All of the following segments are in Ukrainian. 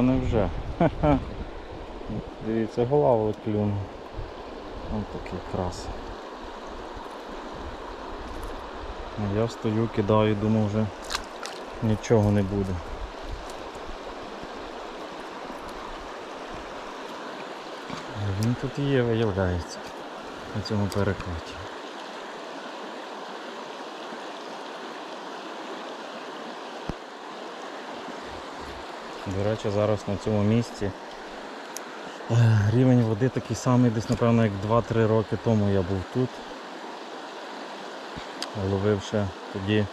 Та не вже. Ха-ха. Дивіться, голавлик клюнув. Ось такий крас. А я стою, кидаю, думав вже нічого не буде. Він тут є, виявляється, на цьому перекаті. До речі, зараз на цьому місці е, рівень води такий самий, десь, напевно, як 2-3 роки тому я був тут. Ловив ще тоді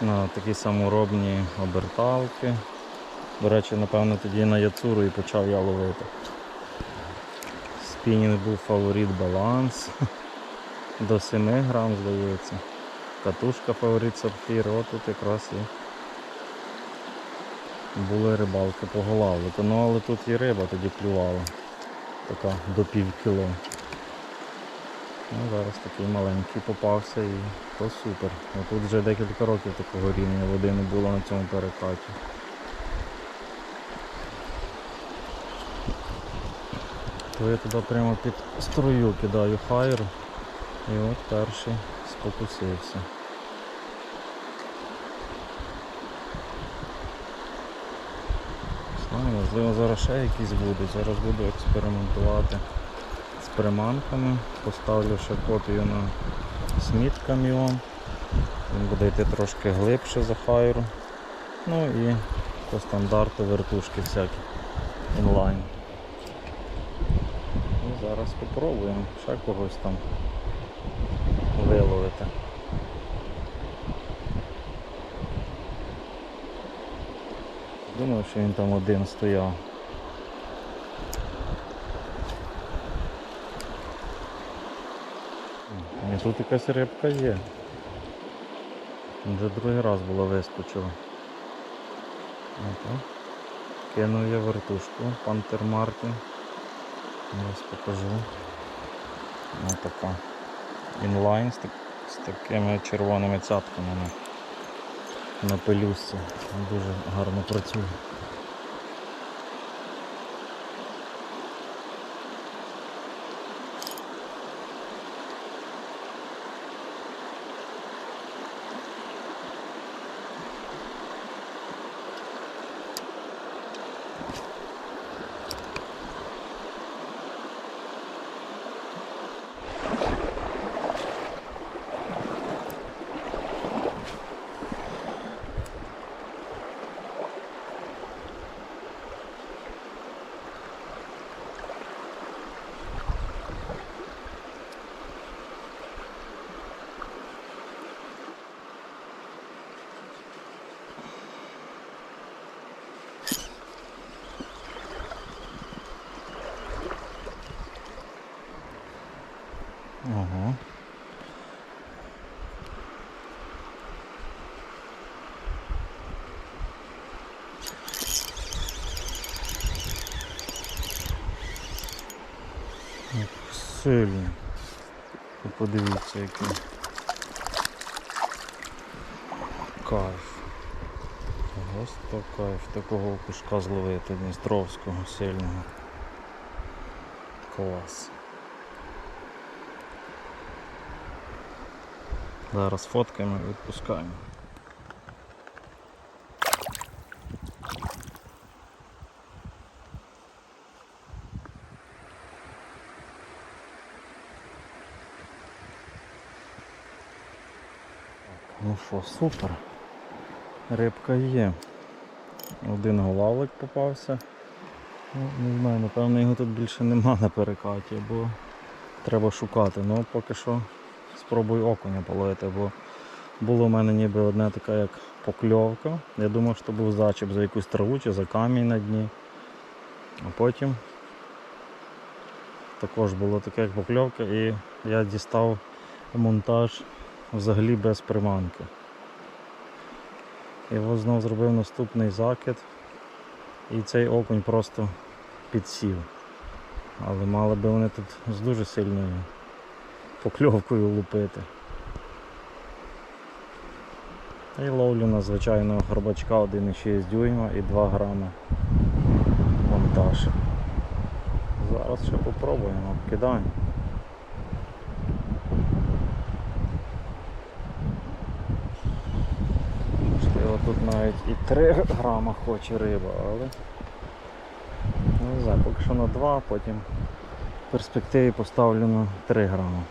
на такі саморобні оберталки. До речі, напевно, тоді на Яцуру і почав я ловити. Спінінг був фаворит баланс. До 7 грам, здається. Катушка фаворит сапфір, от тут якраз і були рибалки по голавлику. Ну але тут і риба тоді клювала. Така до пів кіло. Ну, зараз такий маленький попався і то супер. А тут вже декілька років такого рівня води не було на цьому перекаті. То я туди прямо під струю кидаю хайр і от перший спокусився. Знаю, можливо зараз ще якісь будуть. Зараз буду експериментувати з приманками. Поставлю ще копію на сміт каміон. Він буде йти трошки глибше за хайру. Ну і по стандарту вертушки всякі інлайн. І зараз спробуємо ще когось там виловити. Думаю, що він там один стояв. І тут якась рибка є. Вже другий раз була вискочила. Кинув я вертушку, Пантер Мартін. Зараз покажу. Ось така. Інлайн з такими червоними цятками на, пелюсці. Дуже гарно працює. Ого. Сильно. Подивіться, який кайф. Просто кайф такого окушка зловити Дністровського сильного. Клас. Зараз фоткаємо і відпускаємо. Ну що, супер. Рибка є. Один голавлик попався. Ну, не знаю, напевно його тут більше нема на перекаті, бо треба шукати. Ну поки що спробую окуня половити, бо було в мене ніби одна така як покльовка. Я думав, що був зачеп за якусь траву чи за камінь на дні. А потім також було таке як покльовка і я дістав монтаж взагалі без приманки. І от знов зробив наступний закид і цей окунь просто підсів. Але мали би вони тут з дуже сильною покльовкою лупити. Й ловлю на звичайного горбачка 1,6 дюйма і 2 грами монтаж. Зараз ще попробуємо, обкидаємо. Можливо, тут навіть і 3 грама хоче риба, але не знаю, поки що на 2, потім в перспективі поставлю на 3 грама.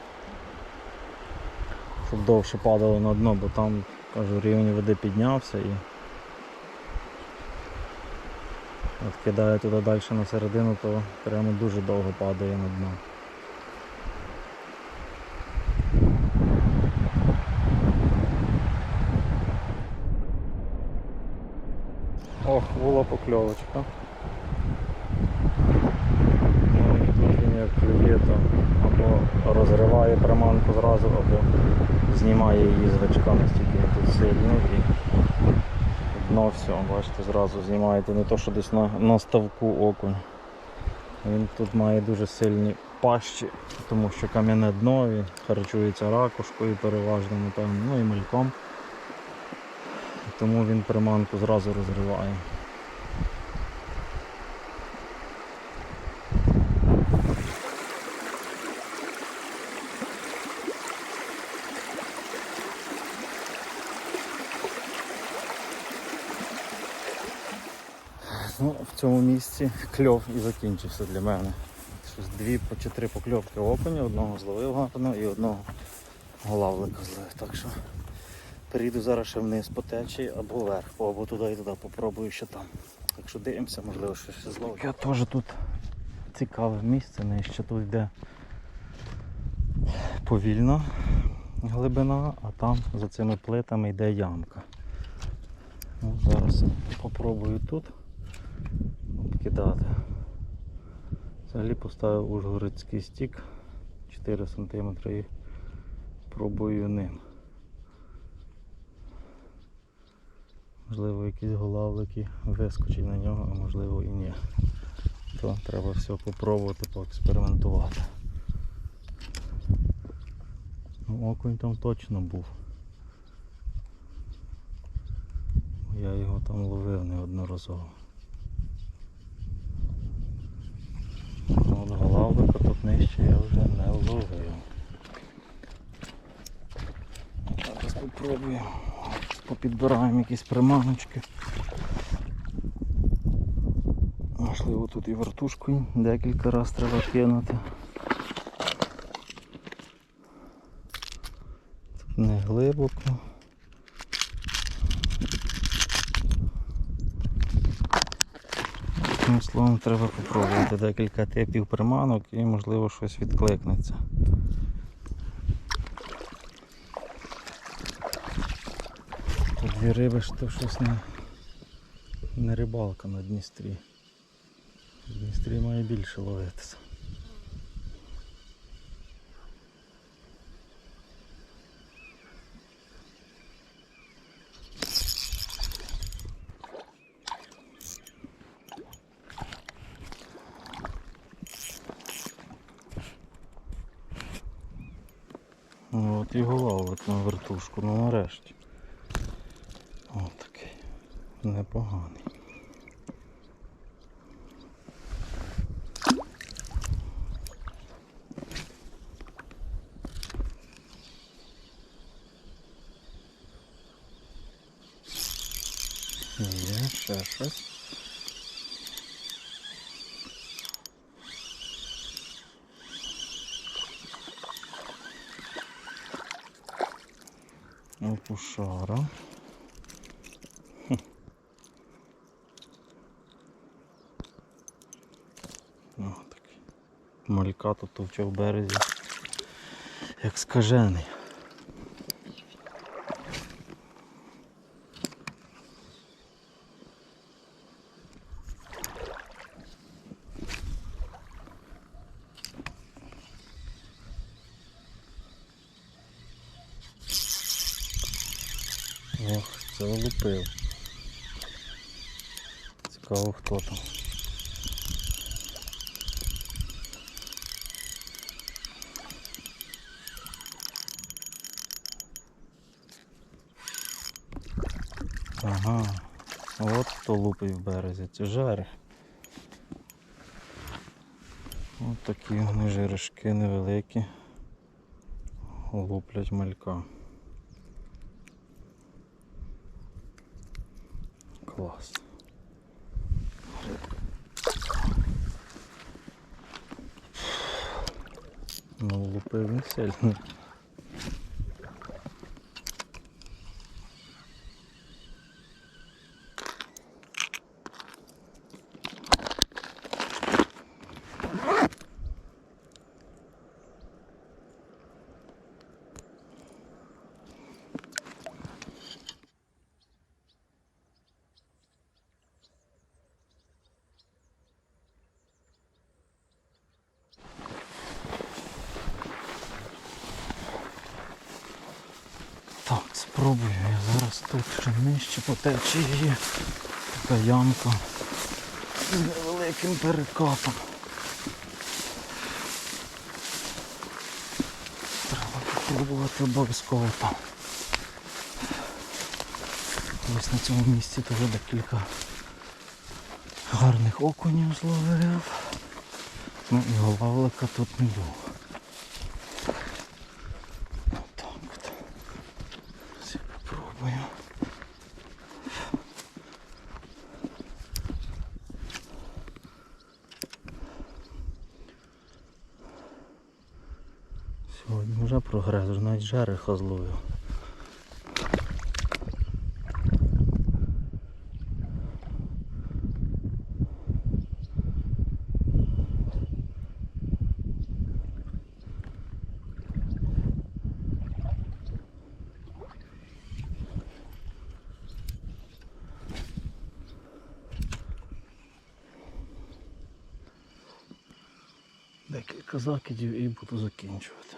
Щоб довше падало на дно, бо там, кажу, рівень води піднявся і от кидає туди далі на середину, то прямо дуже довго падає на дно. Ох, була покльовочка. Ну тут він як клює, або розриває приманку зразу, або знімає її з гачка, настільки він тут сильний і дно все, бачите, зразу знімаєте не то, що десь на, на ставку окунь. Він тут має дуже сильні пащі, тому що кам'яне дно, він харчується ракушкою переважно, напевно, ну і мальком. Тому він приманку зразу розриває. Ну, в цьому місці кльов і закінчився для мене. Щось дві по чи три покльовки окуня, одного зловив гарно і одного голавлика зловив. Так що перейду зараз ще вниз по течії або вверх, або туди і туди попробую що там. Так що дивимося, можливо, щось ще зловлю. Я теж тут цікаве місце, нижче тут йде повільно глибина, а там за цими плитами йде ямка. Ну, зараз попробую тут обкидати. Взагалі поставив ужгородський стік 4 см і пробую ним. Можливо якісь голавлики вискочить на нього, а можливо і ні. То треба все попробувати, поекспериментувати. Ну, окунь там точно був. Я його там ловив неодноразово. От голавлика тут нижче я вже не ловив. Зараз. Попідбираємо якісь приманочки. Можливо тут і вертушкою декілька разів треба кинути. Тут не глибоко. Одним словом, треба попробувати декілька типів приманок і можливо щось відкликнеться. Тут дві риби, що щось не, не рибалка на Дністрі. Дністрі має більше ловитися. Ну, От і голавлик на вертушку, ну нарешті. Такий. Непоганий. Є, ще щось. Опушара. Малька тут товче в березі. Як скажений. Ох, це влупив. Цікаво хто там. Ага. От хто лупить в березі, це жари. От такі вони жиришки невеликі. Луплять малька. Клас. Ну, лупив він сильно. Так, спробую я зараз тут ще нижче по течії. Така ямка з невеликим перекатом. Треба попробувати обов'язково там. Ось на цьому місці теж декілька гарних окунів зловив. Ну і голавлика тут не було. Отак от. Зараз я попробую. Сьогодні вже прогрес, вже навіть жереха зловив. Декілька закидів і буду закінчувати.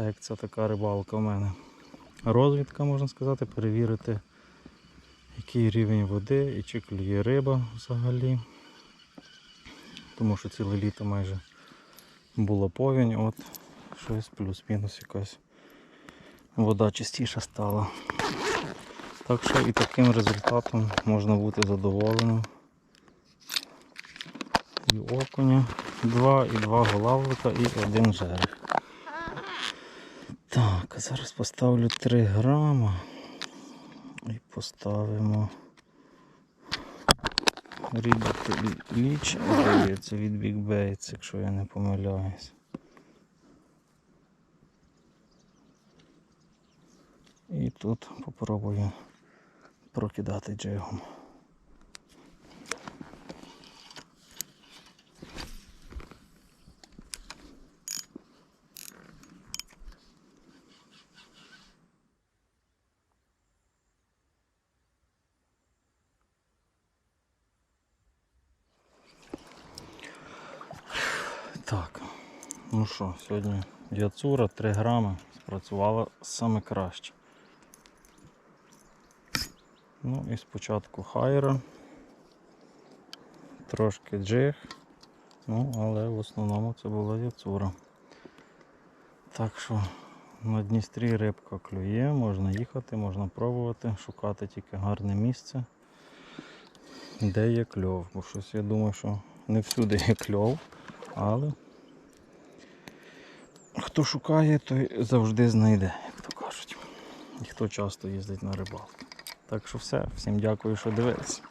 Так як це така рибалка в мене. Розвідка, можна сказати, перевірити, який рівень води і чи клює риба взагалі. Тому що ціле літо майже було повінь, от щось плюс-мінус якась вода чистіша стала. Так що і таким результатом можна бути задоволеним. І окуня, два, і два голавлика, і один жерех. Так, зараз поставлю 3 грама і поставимо рібати ліч, здається, від Big Baits, якщо я не помиляюсь. І тут попробую прокидати джигом. Так, ну що, сьогодні яцура 3 грами спрацювала саме краще. Ну і спочатку хайра, трошки джиг, ну але в основному це була яцура. Так що на Дністрі рибка клює, можна їхати, можна пробувати, шукати тільки гарне місце, де є кльов. Бо щось я думаю, що не всюди є кльов, але хто шукає, той завжди знайде, як то кажуть. І хто часто їздить на рибалку. Так що все, всім дякую, що дивились.